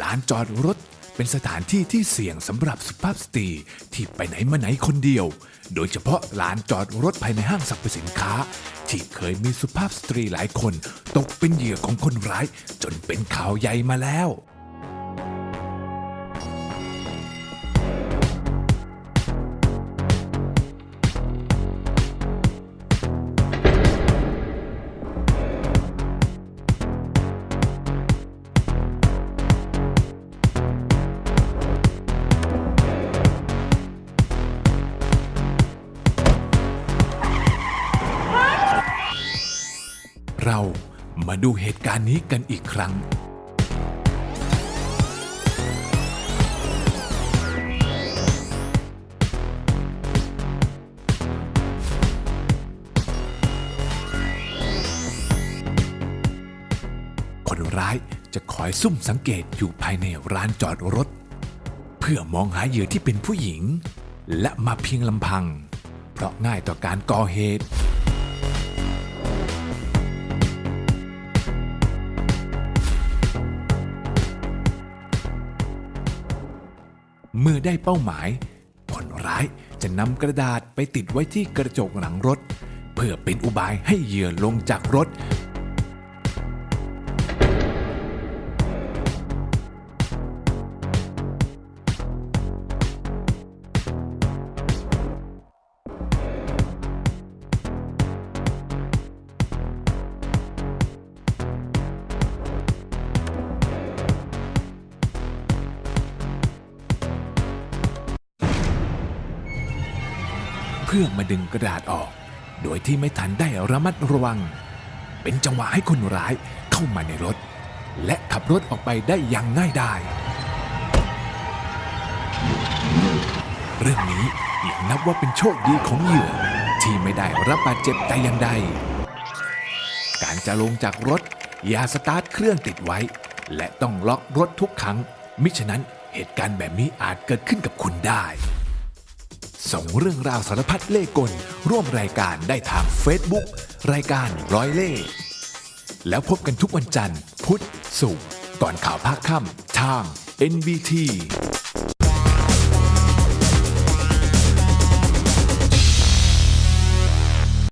ลานจอดรถเป็นสถานที่ที่เสี่ยงสำหรับสุภาพสตรีที่ไปไหนมาไหนคนเดียว โดยเฉพาะลานจอดรถภายในห้างสรรพสินค้า ที่เคยมีสุภาพสตรีหลายคน ตกเป็นเหยื่อของคนร้าย จนเป็นข่าวใหญ่มาแล้ว เรามาดูเหตุการณ์นี้กันอีกครั้ง คนร้ายจะคอยซุ่มสังเกตอยู่ภายในร้านจอดรถ เพื่อมองหาเหยื่อที่เป็นผู้หญิง และมาเพียงลำพัง เพราะง่ายต่อการก่อเหตุ เมื่อได้เป้าหมาย คนร้ายจะนำกระดาษไปติดไว้ที่กระจกหลังรถ เพื่อเป็นอุบายให้เหยื่อลงจากรถ เพื่อมาดึงกระดาษออก โดยที่ไม่ทันได้ระมัดระวัง เป็นจังหวะให้คนร้ายเข้ามาในรถ และขับรถออกไปได้อย่างง่ายดายเรื่องนี้ยังนับว่าเป็นโชคดีของเหยื่อที่ไม่ได้รับบาดเจ็บแต่อย่างใด การจะลงจากรถอย่าสตาร์ทเครื่องติดไว้ และต้องล็อกรถทุกครั้ง มิฉะนั้นเหตุการณ์แบบนี้อาจเกิดขึ้นกับคุณได้ ส่งเรื่องราวสารพัดเล่กล ร่วมรายการได้ทาง Facebook รายการร้อยเล่ แล้วพบกันทุกวันจันทร์ พุธศุกร์ก่อนข่าวภาคค่ำทาง NBT